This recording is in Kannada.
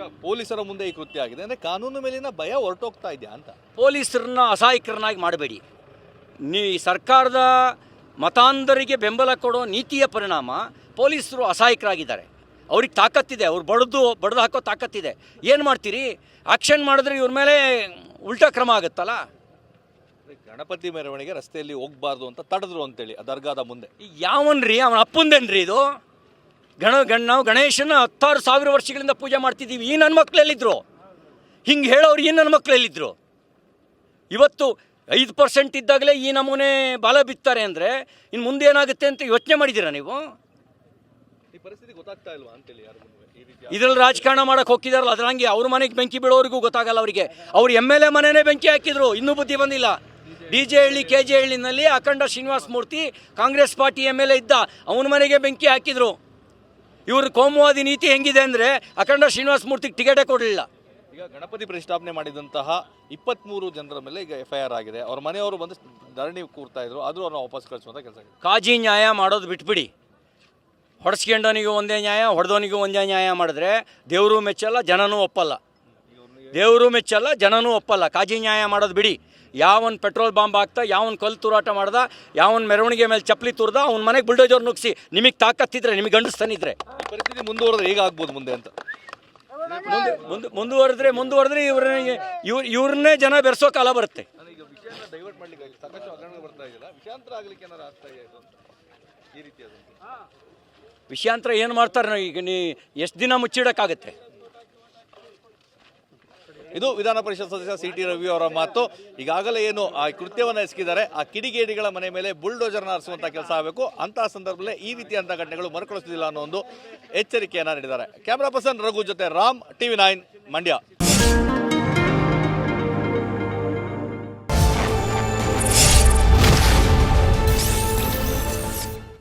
ಈಗ ಪೊಲೀಸರ ಮುಂದೆ ಈ ಕೃತ್ಯ ಆಗಿದೆ. ಅಂದರೆ ಕಾನೂನು ಮೇಲಿನ ಭಯ ಹೊರಟೋಗ್ತಾ ಇದೆಯಾ ಅಂತ? ಪೊಲೀಸರನ್ನ ಅಸಹಾಯಕರನ್ನಾಗಿ ಮಾಡಬೇಡಿ. ನೀ ಸರ್ಕಾರದ ಮತಾಂಧರಿಗೆ ಬೆಂಬಲ ಕೊಡೋ ನೀತಿಯ ಪರಿಣಾಮ ಪೊಲೀಸರು ಅಸಹಾಯಕರಾಗಿದ್ದಾರೆ. ಅವ್ರಿಗೆ ತಾಕತ್ತಿದೆ ಅವ್ರು ಬಡ್ದು ಬಡ್ದು ಹಾಕೋ ತಾಕತ್ತಿದೆ. ಏನು ಮಾಡ್ತೀರಿ? ಆಕ್ಷನ್ ಮಾಡಿದ್ರೆ ಇವ್ರ ಮೇಲೆ ಉಲ್ಟಾ ಕ್ರಮ ಆಗುತ್ತಲ್ಲ? ಗಣಪತಿ ಮೆರವಣಿಗೆ ರಸ್ತೆಯಲ್ಲಿ ಹೋಗ್ಬಾರ್ದು ಅಂತ ತಡೆದ್ರು ಅಂತೇಳಿ ಆ ದರ್ಗಾದ ಮುಂದೆ. ಯಾವನ್ರಿ? ಅವನ ಅಪ್ಪಂದೇನ್ರಿ ಇದು? ಗಣ ಗಣ ನಾವು ಗಣೇಶನ ಹತ್ತಾರು ಸಾವಿರ ವರ್ಷಗಳಿಂದ ಪೂಜೆ ಮಾಡ್ತಿದ್ದೀವಿ. ಈ ನನ್ನ ಮಕ್ಕಳಲ್ಲಿದ್ದರು ಹಿಂಗೆ ಹೇಳೋರು ಈ ನನ್ನ ಮಕ್ಕಳೆಲ್ಲಿದ್ರು ಇವತ್ತು ಐದು ಪರ್ಸೆಂಟ್ ಇದ್ದಾಗಲೇ ಈ ನಮೂನೆ ಬಾಲ ಬಿತ್ತಾರೆ ಅಂದರೆ ಇನ್ನು ಮುಂದೆ ಏನಾಗುತ್ತೆ ಅಂತ ಯೋಚನೆ ಮಾಡಿದ್ದೀರಾ ನೀವು? ಇದ್ರಲ್ಲಿ ರಾಜಕಾರಣ ಮಾಡಕ್ಕೆ ಹೋಗಿದಾರಲ್ಲ ಅದ್ರಂಗೆ ಅವ್ರ ಮನೆಗೆ ಬೆಂಕಿ ಬೀಳೋರಿಗೂ ಗೊತ್ತಾಗಲ್ಲ ಅವರಿಗೆ. ಅವ್ರು ಎಂ ಎಲ್ ಎ ಮನೆನೇ ಬೆಂಕಿ ಹಾಕಿದ್ರು ಇನ್ನೂ ಬುದ್ಧಿ ಬಂದಿಲ್ಲ. D J Halli K J ಹಳ್ಳಿನಲ್ಲಿ Akhanda Srinivasa Murthy Congress party M L A ಇದ್ದ ಅವನ ಮನೆಗೆ ಬೆಂಕಿ ಹಾಕಿದ್ರು. ಇವ್ರ ಕೋಮುವಾದಿ ನೀತಿ ಹೆಂಗಿದೆ ಅಂದರೆ ಅಖಂಡ ಶ್ರೀನಿವಾಸ ಮೂರ್ತಿಗೆ ಟಿಕೆಟೇ ಕೊಡಲಿಲ್ಲ. ಈಗ ಗಣಪತಿ ಪ್ರತಿಷ್ಠಾಪನೆ ಮಾಡಿದಂತಹ ಇಪ್ಪತ್ಮೂರು ಜನರ ಮೇಲೆ ಈಗ ಎಫ್ ಐ ಆರ್ ಆಗಿದೆ. ಅವ್ರ ಮನೆಯವರು ಬಂದು ಧರಣಿ ಕೂರ್ತಾ ಇದ್ರು. ಆದರೂ ಅವ್ರನ್ನ ವಾಪಸ್ ಕಳಿಸುವಂತ ಕೆಲಸ ಆಗಿದೆ. ಕಾಜಿ ನ್ಯಾಯ ಮಾಡೋದು ಬಿಟ್ಬಿಡಿ. ಹೊಡೆಸ್ಕೊಂಡವನಿಗೂ ಒಂದೇ ನ್ಯಾಯ ಹೊಡೆದವನಿಗೂ ಒಂದೇ ನ್ಯಾಯ ಮಾಡಿದ್ರೆ ದೇವರು ಮೆಚ್ಚಲ್ಲ ಜನನೂ ಒಪ್ಪಲ್ಲ. ದೇವರು ಮೆಚ್ಚಲ್ಲ ಜನನೂ ಒಪ್ಪಲ್ಲ. ಕಾಜಿ ನ್ಯಾಯ ಮಾಡೋದು ಬಿಡಿ. ಯಾವನ್ ಪೆಟ್ರೋಲ್ ಬಾಂಬ್ ಹಾಕ್ತಾ ಯಾವನ್ ಕಲ್ಲು ತೂರಾಟ ಮಾಡ್ದ ಯಾವನ್ ಮೆರವಣಿಗೆ ಮೇಲೆ ಚಪ್ಪಲಿ ತುರ್ದ ಅವ್ನ ಮನೆಗೆ ಬುಲ್ಡೋಜರ್ ನುಗ್ಸಿ ನಿಮಗೆ ತಾಕತ್ತಿದ್ರೆ ನಿಮಗೆ ಗಂಡಸ್ತಾನಿದ್ರೆ. ಪರಿಸ್ಥಿತಿ ಮುಂದುವರೆದ್ರೆ ಈಗ ಆಗ್ಬೋದು ಮುಂದೆ ಅಂತ. ಮುಂದೆ ಮುಂದೆ ಮುಂದುವರೆದ್ರೆ ಮುಂದುವರೆದ್ರೆ ಇವ್ರನ್ನ ಇವ್ರ ಇವ್ರನ್ನೇ ಜನ ಬೆರೆಸೋ ಕಾಲ ಬರುತ್ತೆ. ವಿಷಯಾಂತರ ಏನು ಮಾಡ್ತಾರೆ ಈಗ ನೀ ಎಷ್ಟು ದಿನ ಮುಚ್ಚಿಡೋಕ್ಕಾಗತ್ತೆ? ಇದು ವಿಧಾನ ಪರಿಷತ್ ಸದಸ್ಯ ಸಿ ಟಿ ರವಿ ಅವರ ಮಾತು. ಈಗಾಗಲೇ ಏನು ಆ ಕೃತ್ಯವನ್ನು ಎಸಗಿದ್ದಾರೆ, ಆ ಕಿಡಿಗೇಡಿಗಳ ಮನೆ ಮೇಲೆ ಬುಲ್ಡೋಜರ್ನ ಹರಿಸುವಂತ ಕೆಲಸ ಆಗಬೇಕು. ಅಂತಹ ಸಂದರ್ಭದಲ್ಲಿ ಈ ರೀತಿಯಂತಹ ಘಟನೆಗಳು ಮರುಕಳಿಸುವುದಿಲ್ಲ ಅನ್ನೋ ಒಂದು ಎಚ್ಚರಿಕೆಯನ್ನ ನೀಡಿದ್ದಾರೆ. ಕ್ಯಾಮರಾ ಪರ್ಸನ್ ರಘು ಜೊತೆ ರಾಮ್, ಟಿವಿ ನೈನ್, ಮಂಡ್ಯ.